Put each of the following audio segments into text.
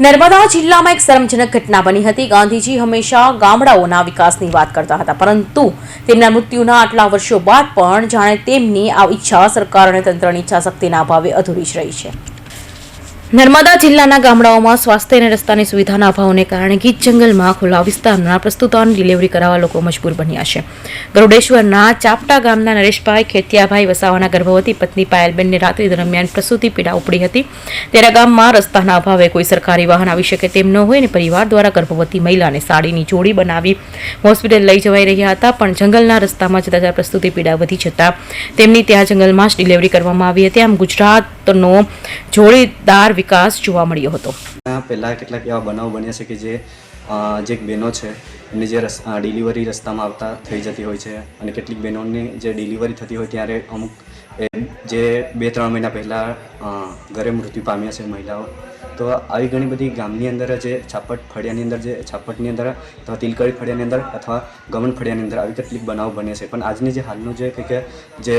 નર્મદા જિલ્લામાં એક શરમજનક ઘટના બની હતી. ગાંધીજી હંમેશા ગામડાઓના વિકાસની વાત કરતા હતા, પરંતુ તેમના મૃત્યુના આટલા વર્ષો બાદ પણ જાણે તેમની આ ઈચ્છા સરકાર અને તંત્રની ઈચ્છા શક્તિના અભાવે અધૂરી જ રહી છે. નર્મદા જિલ્લાના ગામડાઓમાં સ્વાસ્થ્ય અને રસ્તાની સુવિધાના અભાવને કારણે ગીત જંગલમાં ખુલ્લા વિસ્તારના પ્રસ્તુતાઓની ડિલિવરી કરાવવા લોકો મજબૂર બન્યા છે. ગરુડેશ્વરના ચાપટા ગામના નરેશભાઈ ખેતિયાભાઈ વસાવાના ગર્ભવતી પત્ની પાયલબેનને રાત્રિ દરમિયાન પ્રસૂતિ પીડા ઉપડી હતી. ત્યારે ગામમાં રસ્તાના અભાવે કોઈ સરકારી વાહન આવી શકે તેમ ન હોય અને પરિવાર દ્વારા ગર્ભવતી મહિલાને સાડીની જોડી બનાવી હોસ્પિટલ લઈ જવાઈ રહ્યા હતા, પણ જંગલના રસ્તામાં જતા જતા પ્રસ્તુતિ પીડા વધી જતા તેમની ત્યાં જંગલમાં જ ડિલિવરી કરવામાં આવી હતી. આમ ગુજરાતનો જોડીદાર વિકાસ જોવા મળ્યો હતો. પહેલાં કેટલાક એવા બનાવ બન્યા છે કે જે જે બહેનો છે, એમની જે ડિલિવરી રસ્તામાં આવતા થઈ જતી હોય છે અને કેટલીક બહેનોની જે ડિલિવરી થતી હોય ત્યારે અમુક જે બે ત્રણ મહિના પહેલાં ઘરે મૃત્યુ પામ્યા છે મહિલાઓ. તો આવી ઘણી બધી ગામની અંદર જે છાપટ ફળિયાની અંદર જે, છાપટની અંદર, અથવા તિલકડી ફળિયાની અંદર અથવા ગમન ફળિયાની અંદર આવી કેટલીક બનાવ બને છે. પણ આજની જે હાલનું જે કે જે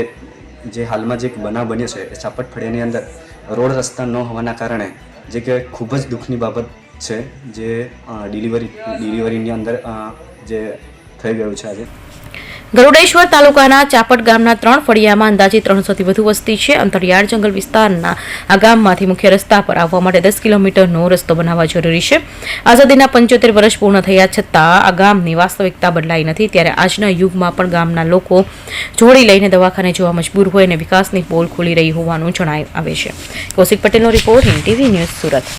જે હાલમાં જે બનાવ બન્યો છે એ છાપટ ફળિયાની અંદર રોડ રસ્તા ન હોવાના કારણે જે કે ખૂબ જ દુઃખની બાબત છે જે ડિલિવરી ડિલિવરીની અંદર જે થઈ ગયું છે આજે. ગરુડેશ્વર તાલુકાના ચાપટ ગામના ત્રણ ફળિયામાં અંદાજે ત્રણસોથી વધુ વસ્તી છે. અંતરિયાળ જંગલ વિસ્તારના આ ગામમાંથી મુખ્ય રસ્તા પર આવવા માટે દસ કિલોમીટરનો રસ્તો બનાવવા જરૂરી છે. આઝાદીના પંચોતેર વર્ષ પૂર્ણ થયા છતાં આ ગામની વાસ્તવિકતા બદલાઈ નથી. ત્યારે આજના યુગમાં પણ ગામના લોકો જોડી લઈને દવાખાને જવા મજબૂર હોય અને વિકાસની પોલ ખુલી રહી હોવાનું જણાય આવે છે. કૌશિક પટેલનો રિપોર્ટ ટીવી ન્યૂઝ સુરત.